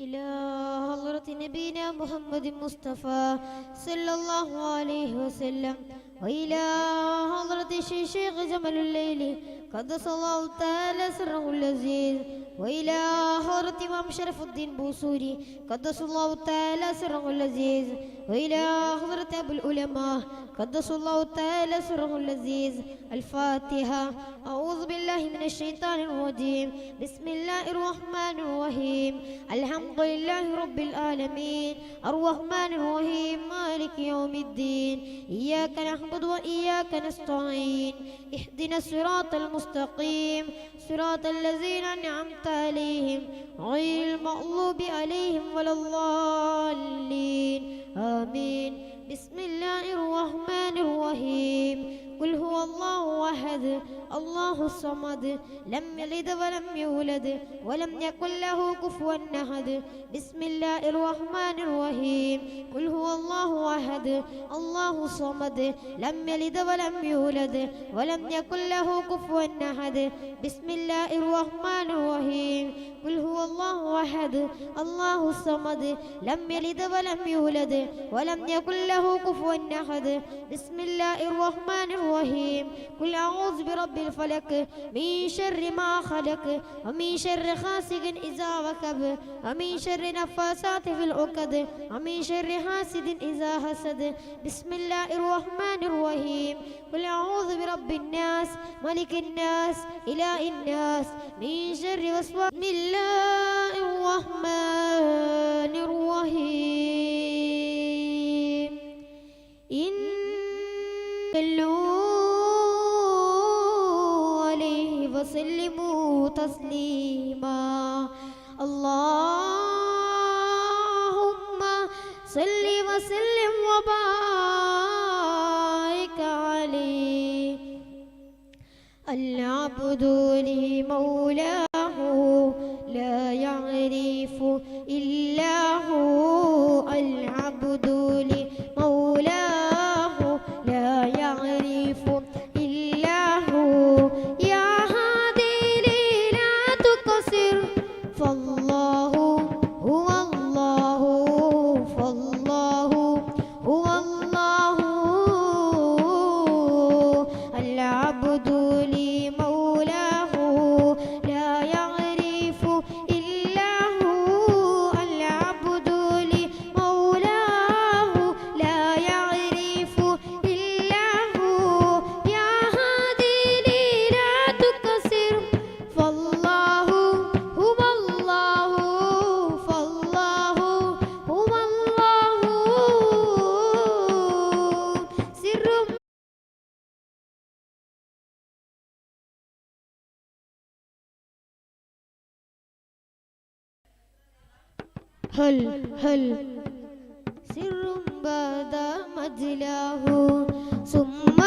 إلى حضرة نبينا محمد مصطفى صلى الله عليه وسلم. وإلى حضرة الشيخ جمل الليل قدس الله تعالى سره العزيز وإلى حضرة إمام شرف الدين بوصوري قدس الله تعالى سره العزيز وإلى حضرة أبو العلماء قدس الله تعالى سره العزيز الفاتحة. أعوذ بالله من الشيطان الرجيم. بسم الله الرحمن الرحيم. الحمد لله رب العالمين. الرحمن الرحيم. مالك يوم الدين. إياك نعبد وإياك نستعين. اهدنا الصراط المستقيم. صراط الذين أنعمت عليهم غير المغضوب عليهم ولا الضالين. آمين. بسم الله الرحمن الرحيم. قل هو الله أحد الله الصمد. لم يلد ولم يولد ولم يكن له كفوا أحد. بسم الله الرحمن الرحيم. قل هو الله أحد الله الصمد. لم يلد ولم يولد ولم يكن له كفوا أحد. بسم الله الرحمن الرحيم. قل هو الله أحد الله الصمد. لم يلد ولم يولد ولم يكن له كفوا أحد. بسم الله الرحمن الرحيم. قل أعوذ برب الفلك من شر ما خلق ومن شر غاسق إذا وقب ومن شر نفاسات في العقد ومن شر حاسد إذا حسد. بسم الله الرحمن الرحيم. قل أعوذ برب الناس ملك الناس إله الناس. من شر وسواس. بسم الله الرحمن الرحيم. وسلموا تسليما. اللهم صل وسلم وبارك عليه. العبد لمولاه هل هل سر بعد مجلاه ثم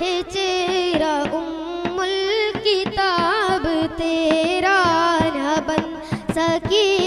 ہے چیرا ام الکتاب تیرا نہ بن سکی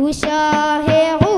We shall shahe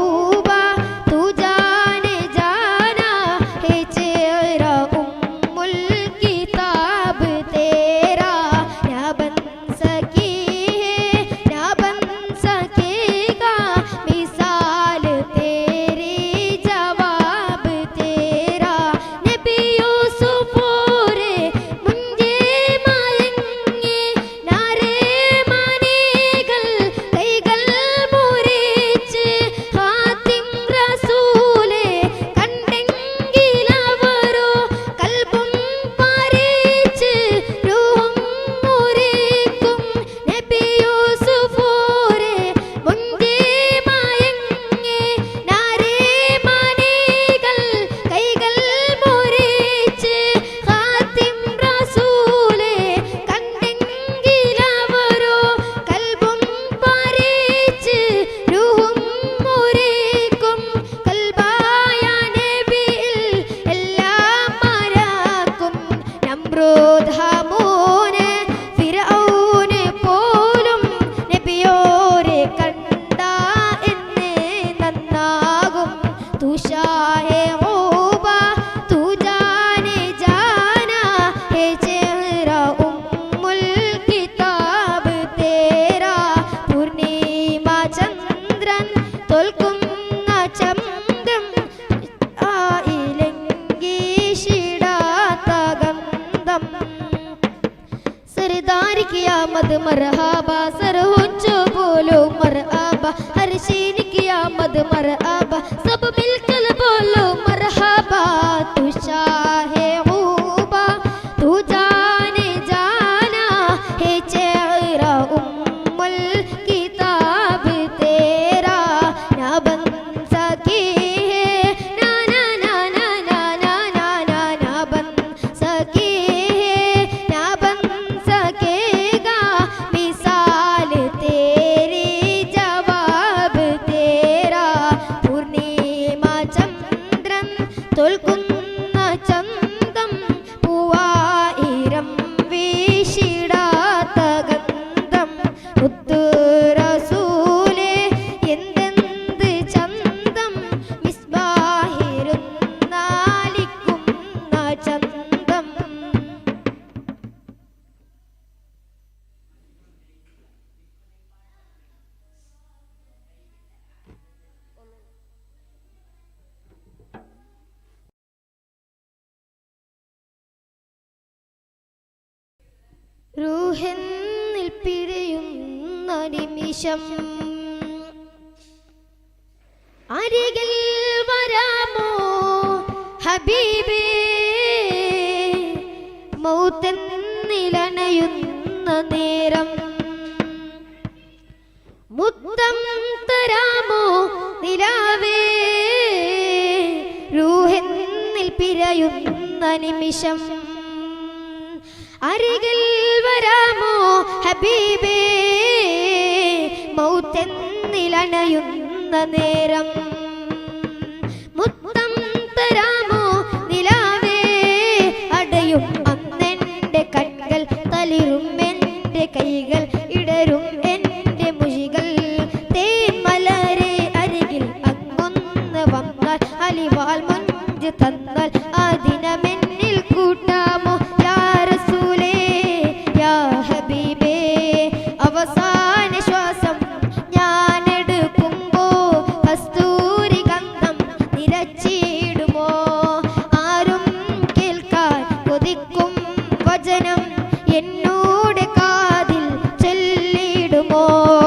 സുഹന്നിൽ പിരിയുന്ന നിമിഷം അരികിൽ വരാമോ ഹബീബേ? മൗത്തെന്നിലണയുന്ന നേരം മുത്തം തരാമോ നിലാവേ? രൂഹെന്നിൽ പിരയുന്ന നിമിഷം അരികിൽ വരാമോ ഹബീബേ? മൗത്തെന്നിലണയുന്ന നേരം മുത്തം തരാമോ നിലാവേ? അടയുന്നു পর